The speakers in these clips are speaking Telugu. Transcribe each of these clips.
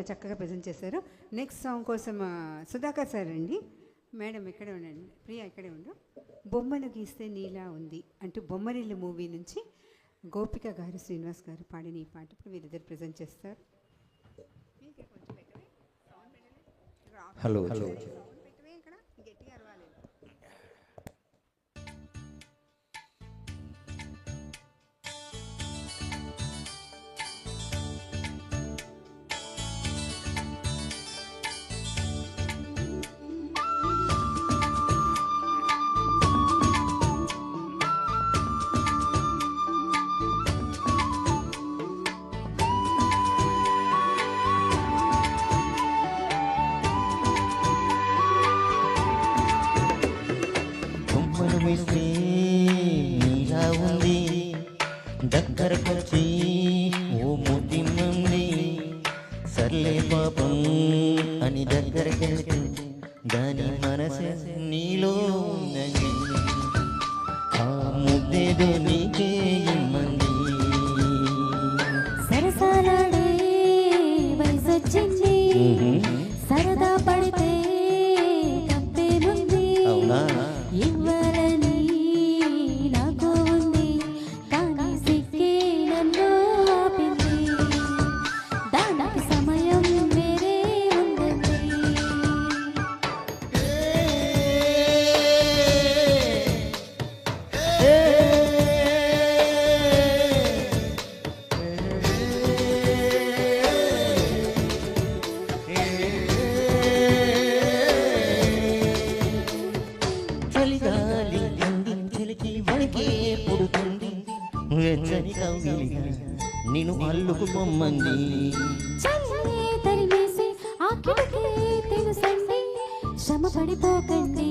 చాలా చక్కగా ప్రజెంట్ చేశారు. నెక్స్ట్ సాంగ్ కోసం సుధాకర్ సార్ అండి మేడం ఇక్కడే ఉండండి. ప్రియా ఇక్కడే ఉండు. బొమ్మను గీస్తే నీలా ఉంది అంటూ బొమ్మరిల్లు మూవీ నుంచి గోపిక గారు శ్రీనివాస్ గారు పాడిన ఈ పాట ఇప్పుడు వీరిద్దరు ప్రజెంట్ చేస్తారు. హలో హలో బొమ్మను వేస్తే నీలా ఉంది. దగ్గరకొచ్చి ఓ ముద్దిమ్మంది సర్లే పాపం అని దగ్గరకెళ్తే దాని మనసు నీలో ఉందని ఆ ముద్దేదో నీకే వెచ్చని కౌగిలిగా నిన్ను అల్లుకు పొమ్మంది చల్లే తరిమేసి ఆ కిటికీ తెలుసండి శ్రమ పడిపోకండి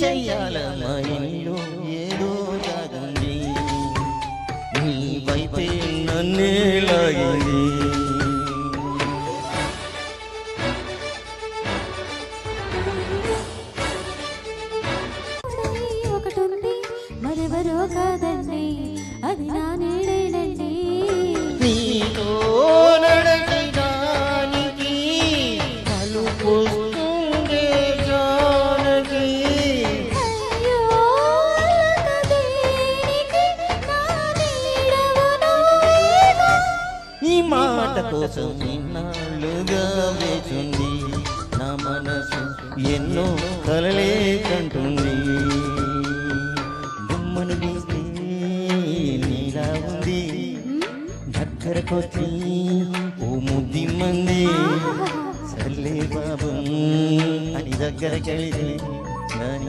ఏం చెయ్యాలమ్మా ఇల్లు ఏదో జాగుంది నీ వైపే నన్నే లాగింది. ఒకటుంది మరెవరో కాదండి. అది నా నీడేనండి. నీతో కోసం ఇన్నాళ్ళుగా వేచుంది నా మనసు ఎన్నో కలలే కంటుంది. గుమ్మను గీస్తే నీలా ఉంది. దగ్గరకొచ్చి ఓ ముద్ది మంది. సర్లే బాబు అని దగ్గరకెళ్ళి దాని